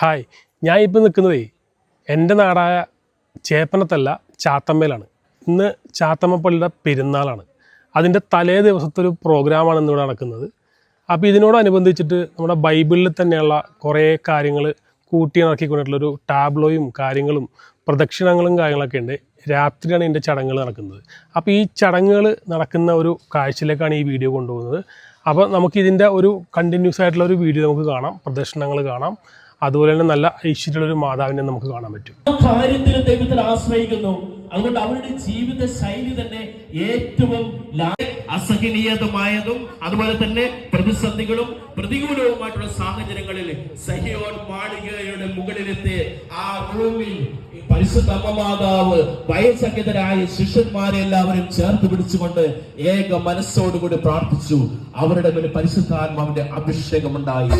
Hi ഞാൻ ഇപ്പോൾ നിൽക്കുന്നതേ എന്റെ നാടായ ചേപ്പനത്തല്ല ചാത്തമ്മയിലാണ്. ഇന്ന് ചാത്തമ്മപ്പള്ളിയുടെ പെരുന്നാളാണ്. അതിന്റെ തലേ ദിവസത്തെ ഒരു പ്രോഗ്രാമാണ് ഇന്നിവിടെ നടക്കുന്നത്. അപ്പോൾ ഇതിനോടനുബന്ധിച്ചിട്ട് നമ്മുടെ ബൈബിളിൽ തന്നെയുള്ള കുറേ കാര്യങ്ങൾ കൂട്ടിയിണക്കിക്കൊണ്ടിട്ടുള്ളൊരു ടാബ്ലോയും കാര്യങ്ങളും പ്രദക്ഷിണങ്ങളും കാര്യങ്ങളൊക്കെ ഉണ്ട്. രാത്രിയാണ് ഇതിന്റെ ചടങ്ങുകൾ നടക്കുന്നത്. അപ്പോൾ ഈ ചടങ്ങുകൾ നടക്കുന്ന ഒരു കാഴ്ചയിലേക്കാണ് ഈ വീഡിയോ കൊണ്ടുപോകുന്നത്. അപ്പോൾ നമുക്കിതിന്റെ ഒരു കണ്ടിന്യൂസ് ആയിട്ടുള്ള ഒരു വീഡിയോ നമുക്ക് കാണാം പ്രദർശനങ്ങൾ കാണാം. അതുപോലെ തന്നെ നല്ല ഐശ്വര്യമുള്ള ഒരു മാതാവിനെ നമുക്ക് കാണാൻ പറ്റും. കാര്യത്തിലും ദൈവത്തിൽ ആശ്രയിക്കുന്നു. അതുകൊണ്ട് അവരുടെ ജീവിത ശൈലി തന്നെ ഏറ്റവും അസഹനീയതമായതും അതുപോലെ തന്നെ പ്രതിസന്ധികളും പ്രതികൂലവുമായിട്ടുള്ള സാഹചര്യങ്ങളിൽ സഹിയോൻ മാളികയുടെ മുകളിലെത്തി ആ റൂമിൽ പരിശുദ്ധ അമ്മമാതാവ് വയസ്സഹിതരായ ശിഷ്യന്മാരെ എല്ലാവരും ചേർത്ത് പിടിച്ചുകൊണ്ട് ഏക മനസ്സോടുകൂടി പ്രാർത്ഥിച്ചു. അവരുടെ മേൽ പരിശുദ്ധാത്മാവിന്റെ അഭിഷേകം ഉണ്ടായി